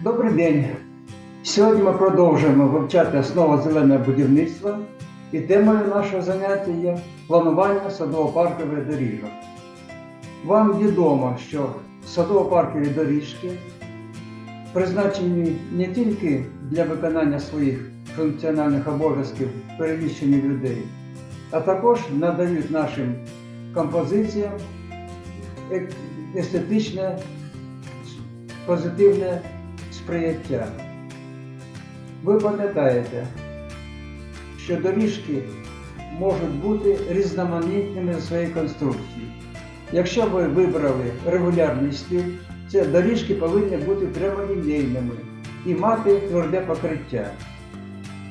Добрий день. Сьогодні ми продовжуємо вивчати основи зеленого будівництва і темою нашого заняття є планування садово-паркових доріжок. Вам відомо, що садово-паркові доріжки призначені не тільки для виконання своїх функціональних обов'язків переміщення людей, а також надають нашим композиціям естетичне позитивне сприяття. Ви пам'ятаєте, що доріжки можуть бути різноманітними за своєю конструкцією. Якщо ви вибрали регулярний стиль, це доріжки повинні бути прямолінійними і мати тверде покриття.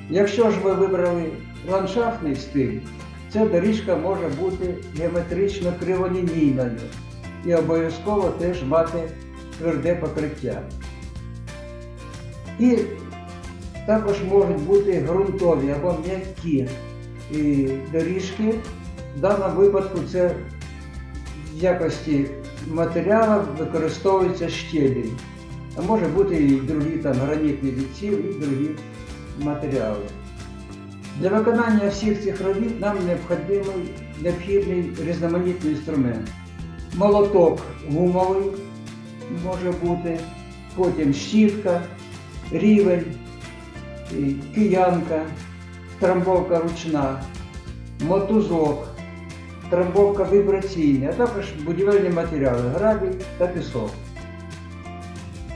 Якщо ж ви вибрали ландшафтний стиль, ця доріжка може бути геометрично криволінійною і обов'язково теж мати тверде покриття. І також можуть бути ґрунтові або м'які доріжки. В даному випадку це в якості матеріалу використовується щебінь. А може бути і другі там гранітні відсів і другі матеріали. Для виконання всіх цих робіт нам необхідний, необхідний різноманітний інструмент. Молоток гумовий може бути, потім щітка, рівень, киянка, трамбовка ручна, мотузок, трамбовка вібраційна, а також будівельні матеріали, грабіль та пісок.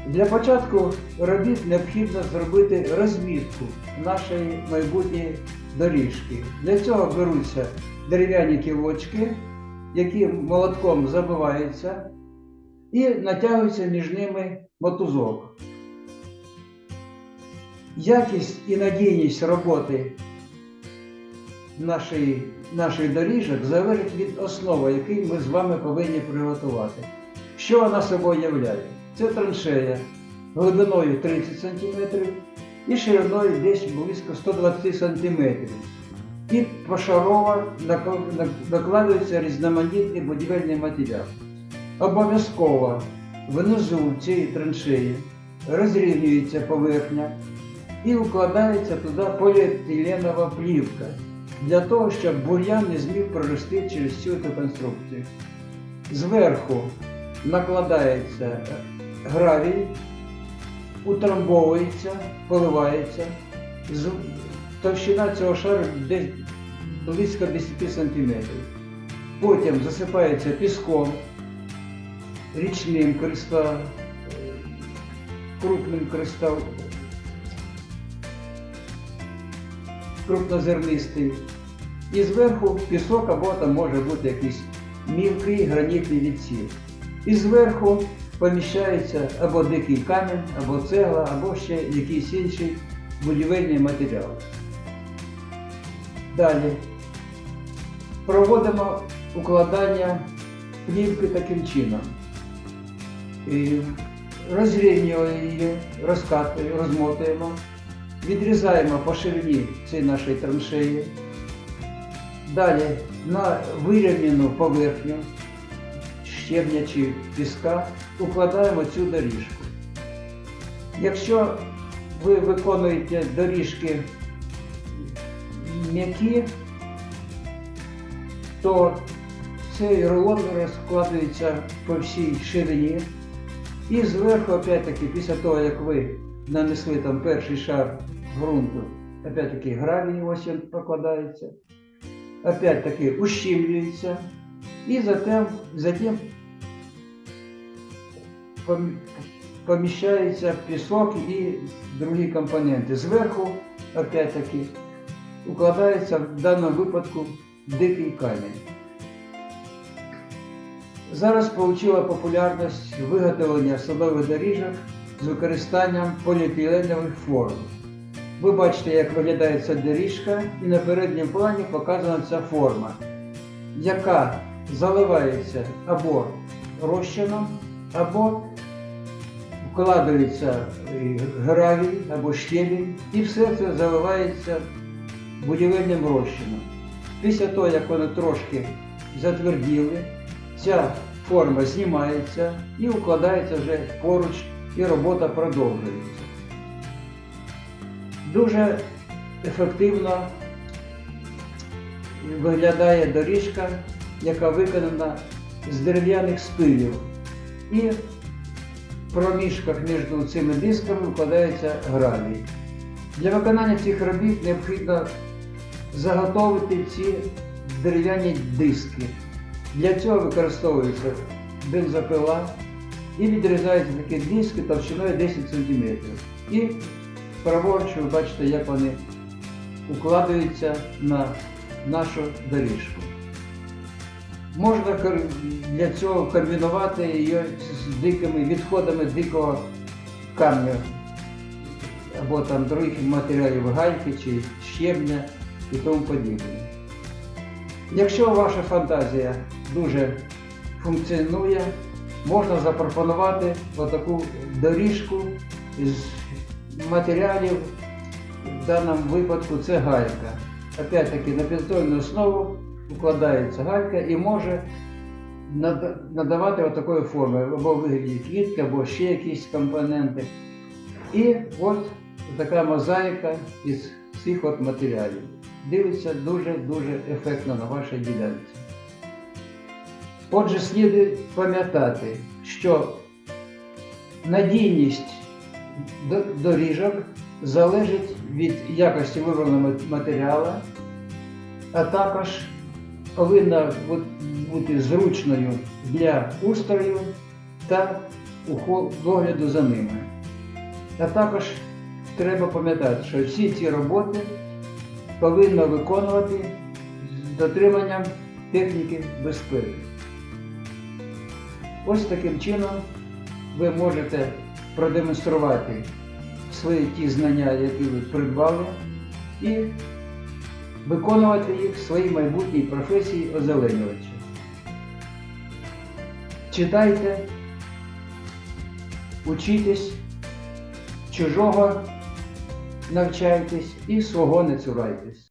Для початку робіт необхідно зробити розмітку нашої майбутньої доріжки. Для цього беруться дерев'яні кілочки, які молотком забиваються і натягується між ними мотузок. Якість і надійність роботи нашої, наших доріжок залежить від основи, яку ми з вами повинні приготувати. Що вона собою являє? Це траншея глибиною 30 см і шириною десь близько 120 см. І пошарово накладується різноманітний будівельний матеріал. Обов'язково внизу цієї траншеї розрівнюється поверхня і укладається туди поліетиленова плівка для того, щоб бур'ян не зміг прорости через всю цю конструкцію. Зверху накладається гравій, утрамбовується, поливається. Товщина цього шару десь близько 10 см. Потім засипається піском, річним кристал, крупним кристал, крупнозернистий. І зверху пісок або там може бути якийсь мілкий гранітний відсів. І зверху поміщається або дикий камінь, або цегла, або ще якийсь інший будівельний матеріал. Далі проводимо укладання плівки таким чином. І розрівнюємо її, розкатуємо, розмотуємо, відрізаємо по ширині цієї нашої траншеї. Далі на вирівняну поверхню щебня чи піска укладаємо цю доріжку. Якщо ви виконуєте доріжки м'які, то цей рулон розкладується по всій ширині. І зверху, опять-таки, після того, як ви нанесли там перший шар ґрунту, опять-таки гравій ось він покладається, опять-таки ущільнюється, і затем, затем пом- поміщається пісок і другі компоненти. Зверху, опять-таки, укладається в даному випадку дикий камінь. Зараз отримала популярність виготовлення садових доріжок з використанням поліетиленових форм. Ви бачите, як виглядає ця доріжка, і на передньому плані показана ця форма, яка заливається або розчином, або вкладається гравій або щебінь, і все це заливається будівельним розчином. Після того, як вони трошки затверділи, ця форма знімається і укладається вже поруч і робота продовжується. Дуже ефективно виглядає доріжка, яка виконана з дерев'яних спилів. І в проміжках між цими дисками вкладається гравій. Для виконання цих робіт необхідно заготовити ці дерев'яні диски. Для цього використовується бензопила і відрізаються такі диски товщиною 10 см. І праворуч ви бачите, як вони укладаються на нашу доріжку. Можна для цього комбінувати її з дикими відходами дикого камня або там других матеріалів гальки чи щебня і тому подібне. Якщо ваша фантазія дуже функціонує, можна запропонувати отаку доріжку з матеріалів, в даному випадку це галька. Опять-таки на підготовлену основу укладається галька і може надавати отакої форми, або вигляді квітки, або ще якісь компоненти. І от така мозаїка із цих от матеріалів. Дивиться дуже-дуже ефектно на вашій ділянці. Отже, слід пам'ятати, що надійність доріжок залежить від якості вибраного матеріалу, а також повинна бути зручною для устрою та догляду за ними. А також треба пам'ятати, що всі ці роботи повинно виконувати з дотриманням техніки безпеки. Ось таким чином ви можете продемонструвати свої ті знання, які ви придбали, і виконувати їх в своїй майбутній професії озеленювача. Читайте, учітесь, чужого навчайтесь і свого не цурайтесь.